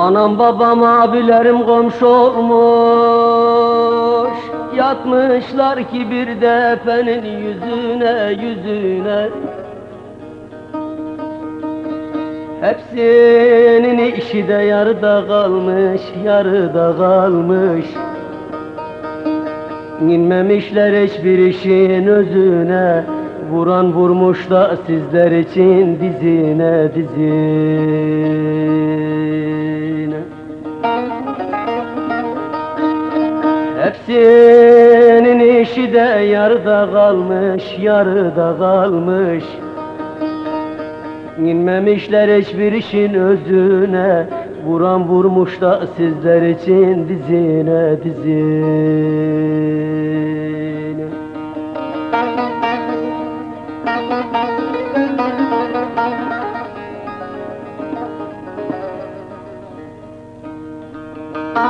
Anam babam abilerim komşu olmuş. Yatmışlar ki bir defenin yüzüne yüzüne. Hepsinin işi de yarıda kalmış, yarıda kalmış. İnmemişler hiçbir işin özüne. Vuran vurmuş da sizler için dizine dizine Hepsinin işi de yarıda kalmış, yarıda kalmış. İnmemişler hiçbir işin özüne Vuran vurmuş da sizler için dizine dizine Ne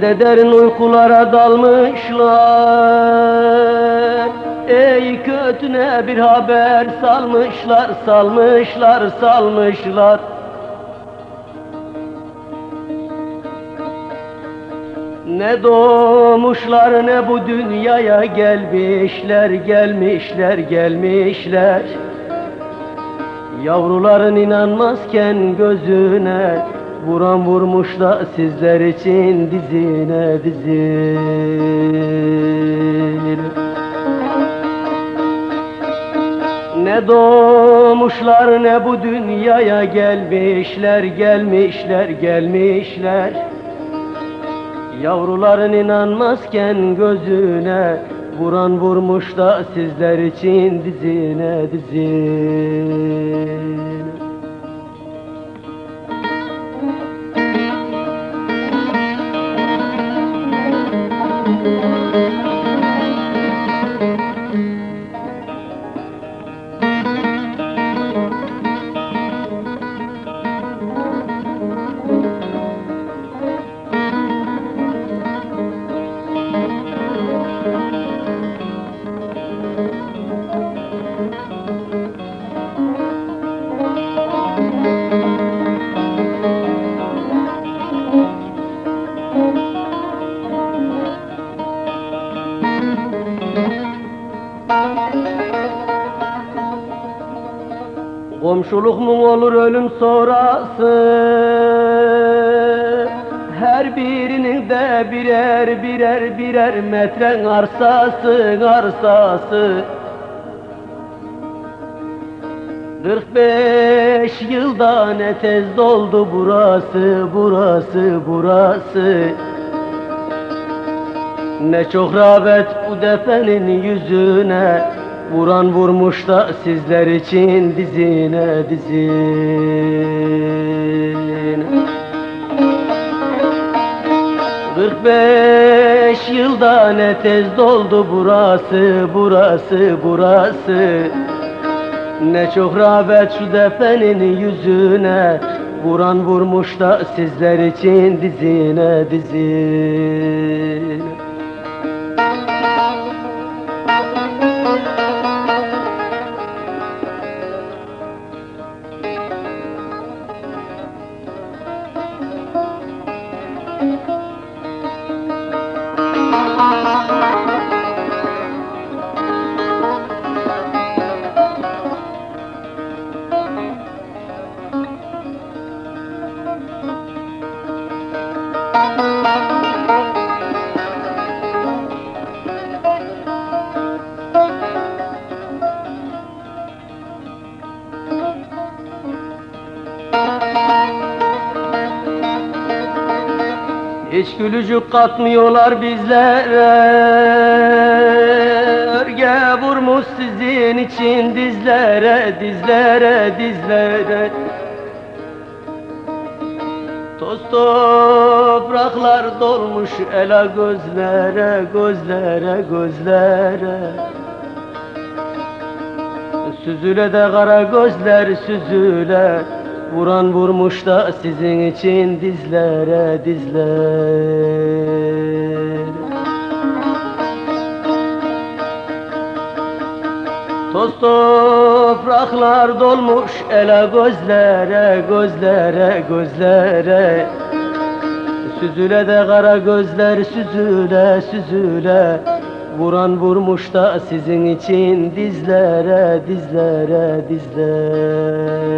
de derin uykulara dalmışlar Ey kötüne bir haber salmışlar, salmışlar, salmışlar. Ne doğmuşlar ne bu dünyaya gelmişler, gelmişler, gelmişler. Yavruların inanmazken gözüne Vuran vurmuş da sizler için dizine dizine Ne doğmuşlar ne bu dünyaya gelmişler gelmişler gelmişler. Yavruların inanmazken gözüne Vuran vurmuş da sizler için dizine dizine Komşuluk mu olur ölüm sonrası? Her birinin de birer birer birer metre arsası arsası. 45 yılda ne tez doldu burası burası burası. Ne çok rağbet bu defenin yüzüne Vuran vurmuş da sizler için dizine dizine 45 yılda ne tez doldu burası burası burası. Ne çok rağbet şu defenin yüzüne Vuran vurmuş da sizler için dizine dizine Hiç gülücük katmıyorlar bizlere. Örge vurmuş sizin için dizlere Dizlere dizlere. Toz topraklar dolmuş ela gözlere Gözlere gözlere. Süzüle de kara gözler süzüle Vuran vurmuş da sizin için dizlere dizlere Toz topraklar dolmuş ela gözlere gözlere gözlere. Süzüle de kara gözler süzüle süzüle. Vuran vurmuş da sizin için dizlere dizlere dizlere